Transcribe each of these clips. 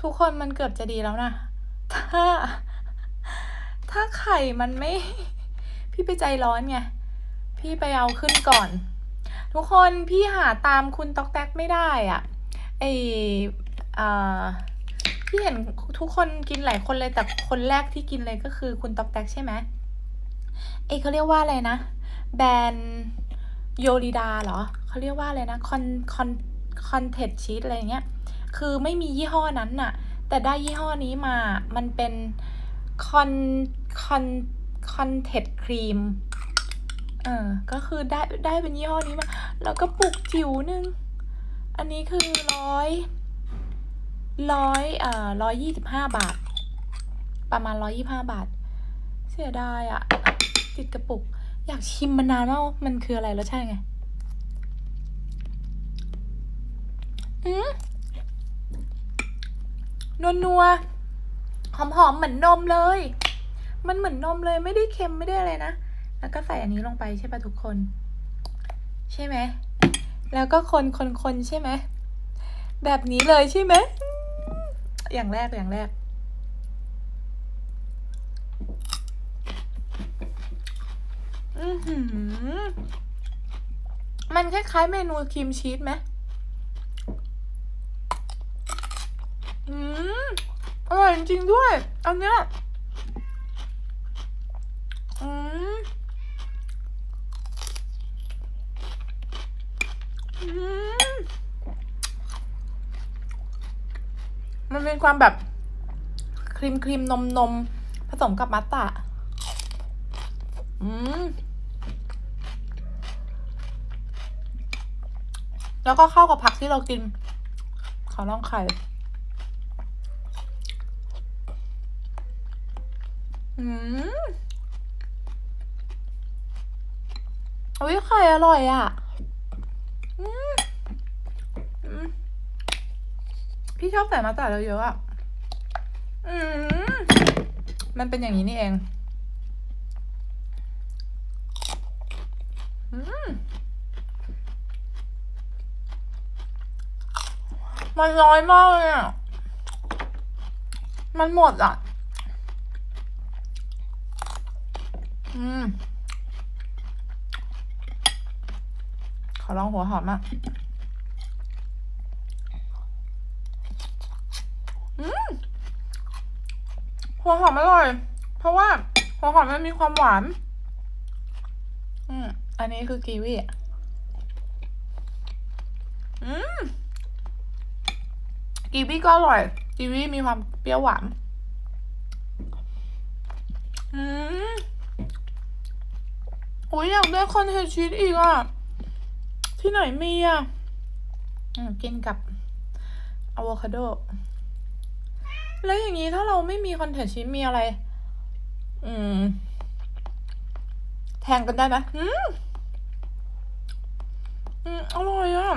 ทุกคนมันเกือบจะดีแล้วนะ ถ้า ถ้าไข่มันไม่ พี่ไปใจร้อนไง พี่ไปเอาขึ้นก่อน ทุกคนพี่หาตามคุณต๊อกแต๊กไม่ได้อะ่ะไออ่อพี่เห็นทุกคนกินหลายคนเลยแต่คนแรกที่กินเลยก็คือคุณต๊อกแต๊กใช่ไหมเอเขาเรียกว่าอะไรนะ แบรนด์โยริดาเหรอเขาเรียกว่าอะไรนะคอนคอนคอนเทดชีสอะไรอย่างเงี้ย คือไม่มียี่ห้อนั้นน่ะ แต่ได้ยี่ห้อนี้มา มันเป็นคอนคอนคอนเทดครีม เออ ก็คือได้ได้เป็นยี่ห้อนี้มา แล้วก็ปุกจิ๋วนึง อันนี้คือร้อยร้อยเอ่อร้อยยี่สิบห้าบาท ประมาณร้อยยี่ห้าบาท เสียดายอะติดกระปุก อยากชิมมานานมากว่ามันคืออะไรรสชาติไง อืม นัวนัวหอมหอมๆเหมือนนมเลย มันเหมือนนมเลยไม่ได้เค็มไม่ได้อะไรนะ แล้วก็ใส่อันนี้ลงไปใช่ปะทุกคน ใช่ไหม แล้วก็คนคนคนใช่ไหม แบบนี้เลยใช่ไหมอืมอย่างแรกอย่างแรก อือหือมันคล้ายๆเมนูครีมชีสไหม อืมอร่อยจริงด้วย อันเนี้ยอืมอืมมันเป็นความแบบครีมครีมนมนมผสมกับมัตตะ อืม แล้วก็เข้ากับผักที่เรากิน ขอลองไข่ อืมอุ้ยไข่อร่อยอะพี่ชอบใส่มาต่เยอะๆอะ อืมมันเป็นอย่างนี้นี่เอง อืมมันน้อยมากเลยอะ มันหมดอะ อืม ขอลองหัวหอมอะ อืม หัวหอมอร่อย เพราะว่า หัวหอมมันมีความหวาน อืม อันนี้คือกีวีอะอืม กีวีก็อร่อย กีวีมีความเปรี้ยวหวานอืม โอ้ยอยากได้คอนเทนชีสอีกอะ ที่ไหนมีอะกินกับอะโวคาโด แล้วอย่างนี้ถ้าเราไม่มีคอนเทนชีสมีอะไร อืม แทงกันได้ไหมอืมอืมอร่อยอะ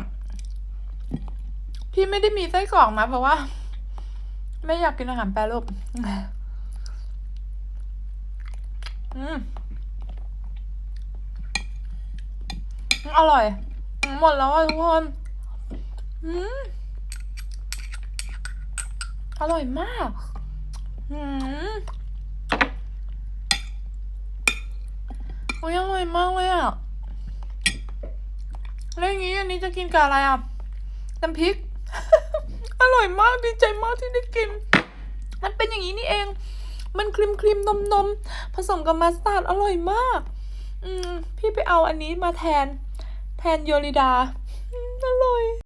พี่ไม่ได้มีไส้กรอกนะเพราะว่า ไม่อยากกินอาหารแปรรูปอืม อร่อย หมดแล้วอะทุกคนอืมอร่อยมากอืมโอ้ยอร่อยมากเลยอะแล้วอย่างนี้อันนี้จะกินกับอะไรอะ น้ำพริก อร่อยมากดีใจมากที่ได้กิน มันเป็นอย่างนี้นี่เอง มันครีมครีมนมนมผสมกับมัสตาร์ดอร่อยมาก อืม พี่ไปเอาอันนี้มาแทน แพนโยริดาอร่อย